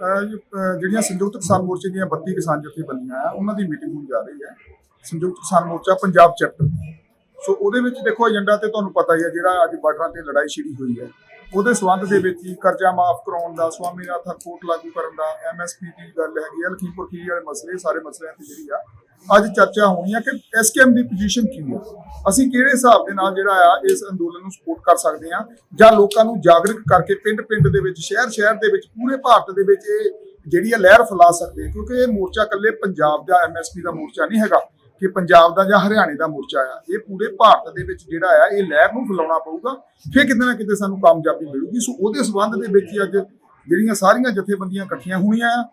ਜਿਹੜੀਆਂ ਸੰਯੁਕਤ ਕਿਸਾਨ ਮੋਰਚੇ ਦੀਆਂ 32 ਕਿਸਾਨ ਜਥੇਬੰਦੀਆਂ ਆ, ਉਹਨਾਂ ਦੀ ਮੀਟਿੰਗ ਹੋਣ ਜਾ ਰਹੀ ਹੈ। ਸੰਯੁਕਤ ਕਿਸਾਨ ਮੋਰਚਾ, ਪੰਜਾਬ ਚੈਪਟਰ। ਸੋ ਉਹਦੇ ਵਿੱਚ ਦੇਖੋ, ਏਜੰਡਾ ਤੇ ਤੁਹਾਨੂੰ ਪਤਾ ਹੀ ਹੈ, ਜਿਹੜਾ ਅੱਜ ਬਾਰਡਰਾਂ ਤੇ ਲੜਾਈ ਛਿੜੀ ਹੋਈ ਹੈ। ਉਹਦੇ ਸਬੰਧ ਦੇ ਵਿੱਚ ਹੀ ਕਰਜ਼ਾ ਮਾਫ ਕਰਾਉਣ ਦਾ, ਸਵਾਮੀਨਾਥਨ ਕੋਟ ਲਾਗੂ ਕਰਨ ਦਾ ਐਮਐਸਪੀ ਦੀ ਗੱਲ ਹੈਗੀ ਹੈ, ਲਖੀਮਪੁਰ ਖੀਰੀ ਵਾਲੇ ਮਸਲੇ, ਸਾਰੇ ਮਸਲਿਆਂ ਤੇ ਜਿਹੜੀ ਆ ਅੱਜ ਚਰਚਾ ਹੋਣੀ ਹੈ ਕਿ ਐਸਕੇਐਮ ਦੀ ਪੋਜੀਸ਼ਨ ਕੀ ਹੈ ਅਸੀਂ ਕਿਹੜੇ ਹਿਸਾਬ ਦੇ ਨਾਲ ਜਿਹੜਾ ਆ, ਇਸ ਅੰਦੋਲਨ ਨੂੰ ਸਪੋਰਟ ਕਰ ਸਕਦੇ ਆ? ਜਾਂ ਲੋਕਾਂ ਨੂੰ ਜਾਗਰੂਕ ਕਰਕੇ ਪਿੰਡ-ਪਿੰਡ ਦੇ ਵਿੱਚ, ਸ਼ਹਿਰ-ਸ਼ਹਿਰ ਦੇ ਵਿੱਚ, ਪੂਰੇ ਭਾਰਤ ਦੇ ਵਿੱਚ ਇਹ ਜਿਹੜੀ ਆ ਲਹਿਰ ਫੈਲਾ ਸਕਦੇ ਆ? ਕਿਉਂਕਿ ਇਹ ਮੋਰਚਾ ਇਕੱਲੇ ਪੰਜਾਬ ਦਾ ਐਮਐਸਪੀ ਦਾ ਮੋਰਚਾ ਨਹੀਂ ਹੈਗਾ, ਕਿ ਪੰਜਾਬ ਦਾ ਜਾਂ ਹਰਿਆਣੇ ਦਾ ਮੋਰਚਾ ਆ। ਇਹ ਪੂਰੇ ਭਾਰਤ ਦੇ ਵਿੱਚ ਜਿਹੜਾ ਆ, ਇਹ ਲਹਿਰ ਨੂੰ ਫੈਲਾਉਣਾ ਪਊਗਾ, ਫਿਰ ਕਿਤੇ ਨਾ ਕਿਤੇ ਸਾਨੂੰ ਕਾਮਯਾਬੀ ਮਿਲੂਗੀ। ਸੋ ਉਹਦੇ ਸਬੰਧ ਦੇ ਵਿੱਚ ਹੀ ਅੱਜ ਜਿਹੜੀਆਂ ਸਾਰੀਆਂ ਜਥੇਬੰਦੀਆਂ ਇਕੱਠੀਆਂ ਹੋਣੀਆਂ ਆ।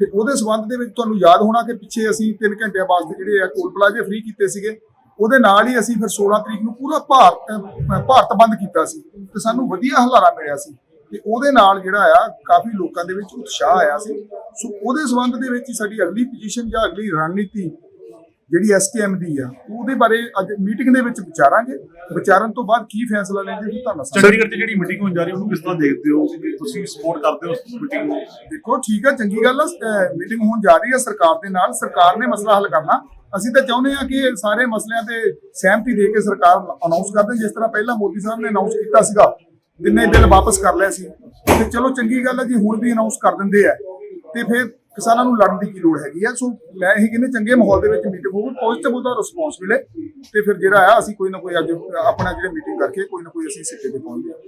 ਤੇ ਉਹਦੇ ਸਬੰਧ ਦੇ ਵਿੱਚ ਤੁਹਾਨੂੰ ਯਾਦ ਹੋਣਾ ਕਿ ਪਿੱਛੇ ਅਸੀਂ 3 ਘੰਟਿਆਂ ਵਾਸਤੇ ਜਿਹੜੇ ਆ ਟੋਲ ਪਲਾਜ਼ੇ ਫ੍ਰੀ ਕੀਤੇ ਸੀਗੇ, ਉਹਦੇ ਨਾਲ ਹੀ ਅਸੀਂ ਫਿਰ 16 ਤਰੀਕ ਨੂੰ ਪੂਰਾ ਭਾਰਤ ਭਾਰਤ ਬੰਦ ਕੀਤਾ ਸੀ ਤੇ ਸਾਨੂੰ ਵਧੀਆ ਹਲਾਰਾ ਮਿਲਿਆ ਸੀ ਤੇ ਉਹਦੇ ਨਾਲ ਜਿਹੜਾ ਆ ਕਾਫੀ ਲੋਕਾਂ ਦੇ ਵਿੱਚ ਉਤਸ਼ਾਹ ਆਇਆ ਸੀ। ਸੋ ਉਹਦੇ ਸਬੰਧ ਦੇ ਵਿੱਚ ਹੀ ਸਾਡੀ ਅਗਲੀ ਪੋਜੀਸ਼ਨ ਜਾਂ ਅਗਲੀ ਰਣਨੀਤੀ ਜਿਹੜੀ ਐਸਕੇਐਮ ਦੀ ਆ ਉਹਦੇ ਬਾਰੇ ਅੱਜ ਮੀਟਿੰਗ ਦੇ ਵਿੱਚ ਵਿਚਾਰਾਂਗੇ। ਵਿਚਾਰਨ ਤੋਂ ਬਾਅਦ ਕੀ ਫੈਸਲਾ ਲੈਂਦੇ ਜੀ ਤੁਹਾਨੂੰ ਚੰਡੀਗੜ੍ਹ 'ਚ ਜਿਹੜੀ ਮੀਟਿੰਗ ਹੋਣ ਜਾ ਰਹੀ ਉਹਨੂੰ ਕਿਸ ਤਰ੍ਹਾਂ ਦੇਖਦੇ ਹੋ? ਤੁਸੀਂ ਸਪੋਰਟ ਕਰਦੇ ਹੋ ਉਸ ਮੀਟਿੰਗ ਨੂੰ? ਦੇਖੋ ਠੀਕ ਹੈ ਚੰਗੀ ਗੱਲ ਹੈ ਮੀਟਿੰਗ ਹੋਣ ਜਾ ਰਹੀ ਹੈ ਸਰਕਾਰ ਦੇ ਨਾਲ। ਸਰਕਾਰ ਨੇ ਮਸਲਾ ਹੱਲ ਕਰਨਾ। ਅਸੀਂ ਤਾਂ ਚਾਹੁੰਦੇ ਹਾਂ ਕਿ ਸਾਰੇ ਮਸਲਿਆਂ ਤੇ ਸਹਿਮਤੀ ਦੇ ਕੇ ਸਰਕਾਰ ਅਨਾਉਂਸ ਕਰ ਦੇ। ਜਿਸ ਤਰ੍ਹਾਂ ਪਹਿਲਾਂ ਮੋਦੀ ਸਾਹਿਬ ਨੇ ਅਨਾਉਂਸ ਕੀਤਾ ਸੀਗਾ ਤਿੰਨੇ ਬਿੱਲ ਵਾਪਸ ਕਰ ਲਏ ਸੀ। ਤੇ ਚਲੋ ਚੰਗੀ ਗੱਲ ਹੈ ਜੀ ਹੁਣ ਵੀ ਅਨਾਉਂਸ ਕਰ ਦਿੰਦੇ ਆ। ਤੇ ਫਿਰ ਕਿਸਾਨਾਂ ਨੂੰ ਲੜਨ ਦੀ ਕੀ ਲੋੜ ਹੈਗੀ ਆ? ਸੋ ਮੈਂ ਇਹ ਕਹਿੰਦੇ ਚੰਗੇ ਮਾਹੌਲ ਦੇ ਵਿੱਚ ਮੀਟਿੰਗ ਹੋਵੇ ਪੋਜ਼ਿਟਿਵ ਉਹਦਾ ਰਿਸਪੌਂਸ ਮਿਲੇ ਤੇ ਫਿਰ ਜਿਹੜਾ ਆ, ਅਸੀਂ ਕੋਈ ਨਾ ਕੋਈ ਅੱਜ ਆਪਣਾ ਜਿਹੜੇ ਮੀਟਿੰਗ ਕਰਕੇ ਕੋਈ ਨਾ ਕੋਈ ਅਸੀਂ ਸਿੱਟੇ ਤੇ ਪਹੁੰਚਦੇ ਹਾਂ।